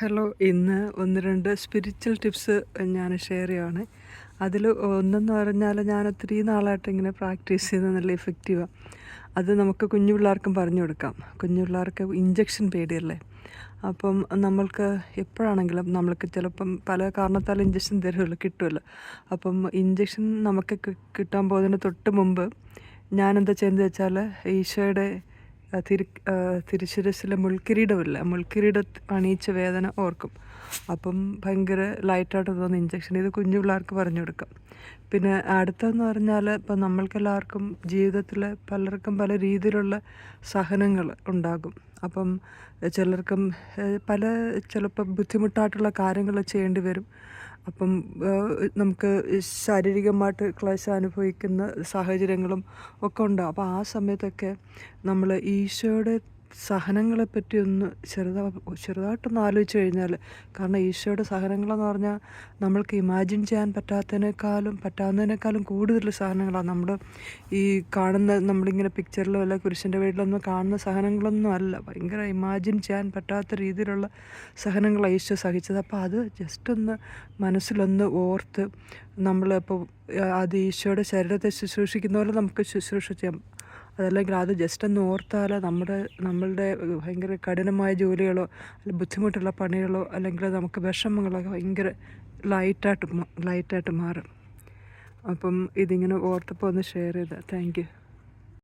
Hello ഇന്ന് ഒന്ന് രണ്ട് സ്പിരിച്വൽ ടിപ്സ് ഞാൻ ഷെയർ ചെയ്യുകയാണ് അതിൽ ഒന്നെന്ന് പറഞ്ഞാൽ ഞാൻ ഒത്തിരി നാളായിട്ട് ഇങ്ങനെ പ്രാക്ടീസ് ചെയ്ത് നല്ല ഇഫക്റ്റീവാണ് അത് നമുക്ക് കുഞ്ഞു പിള്ളേർക്കും പറഞ്ഞു കൊടുക്കാം. കുഞ്ഞു പിള്ളേർക്ക് ഇഞ്ചക്ഷൻ പേടിയല്ലേ? അപ്പം നമ്മൾക്ക് എപ്പോഴാണെങ്കിലും നമ്മൾക്ക് ചിലപ്പം പല കാരണത്താൽ ഇഞ്ചക്ഷൻ തരുമല്ലോ കിട്ടുമല്ലോ. അപ്പം ഇഞ്ചക്ഷൻ നമുക്ക് കിട്ടാൻ പോകുന്നതിന് തൊട്ട് മുമ്പ് ഞാനെന്താ ചെയ്യുന്നത് വെച്ചാൽ ഈശോയുടെ തിരു തിരുശിരസിലെ മുൾക്കിരീടമില്ല. മുൾക്കിരീടം അണിയിച്ച വേദന ഓർക്കും. അപ്പം ഭയങ്കര ലൈറ്റായിട്ട് തോന്നുന്ന. ഇഞ്ചക്ഷൻ ഇത് കുഞ്ഞു പിള്ളേർക്ക് പറഞ്ഞു കൊടുക്കാം. പിന്നെ അടുത്തെന്ന് പറഞ്ഞാൽ ഇപ്പം നമ്മൾക്കെല്ലാവർക്കും ജീവിതത്തിൽ പലർക്കും പല രീതിയിലുള്ള സഹനങ്ങൾ ഉണ്ടാകും. അപ്പം ചിലർക്കും പല ചിലപ്പോൾ ബുദ്ധിമുട്ടായിട്ടുള്ള കാര്യങ്ങൾ ചെയ്യേണ്ടി വരും. അപ്പം നമുക്ക് ശാരീരികമായിട്ട് ക്ലേശം അനുഭവിക്കുന്ന സാഹചര്യങ്ങളും ഒക്കെ ഉണ്ടാകും അപ്പോൾ ആ സമയത്തൊക്കെ നമ്മൾ ഈശോയുടെ സഹനങ്ങളെപ്പറ്റി ഒന്ന് ചെറുതാ ചെറുതായിട്ടൊന്ന് ആലോചിച്ച് കഴിഞ്ഞാൽ കാരണം ഈശോയുടെ സഹനങ്ങളെന്ന് പറഞ്ഞാൽ നമ്മൾക്ക് ഇമാജിൻ ചെയ്യാൻ പറ്റാത്തതിനേക്കാളും പറ്റാവുന്നതിനേക്കാളും കൂടുതൽ സഹനങ്ങളാണ് നമ്മൾ ഈ കാണുന്ന നമ്മളിങ്ങനെ പിക്ചറിലോ അല്ല കുരിശിന്റെ വീട്ടിലൊന്നും കാണുന്ന സഹനങ്ങളൊന്നും അല്ല. ഭയങ്കര ഇമാജിൻ ചെയ്യാൻ പറ്റാത്ത രീതിയിലുള്ള സഹനങ്ങളാണ് ഈശോ സഹിച്ചത്. അപ്പോൾ അത് ജസ്റ്റ് ഒന്ന് മനസ്സിലൊന്ന് ഓർത്ത് നമ്മളിപ്പോൾ അത് ഈശോയുടെ ശരീരത്തെ ശുശ്രൂഷിക്കുന്ന പോലെ നമുക്ക് ശുശ്രൂഷ ചെയ്യാം. അതല്ലെങ്കിൽ അത് ജസ്റ്റ് ഒന്ന് ഓർത്താൽ നമ്മുടെ നമ്മളുടെ ഭയങ്കര കഠിനമായ ജോലികളോ അല്ലെങ്കിൽ ബുദ്ധിമുട്ടുള്ള പണികളോ അല്ലെങ്കിൽ നമുക്ക് വിഷമങ്ങളൊക്കെ ഭയങ്കര ലൈറ്റായിട്ട് ലൈറ്റായിട്ട് മാറും. അപ്പം ഇതിങ്ങനെ ഓർത്തപ്പോൾ ഒന്ന് ഷെയർ ചെയ്താൽ താങ്ക്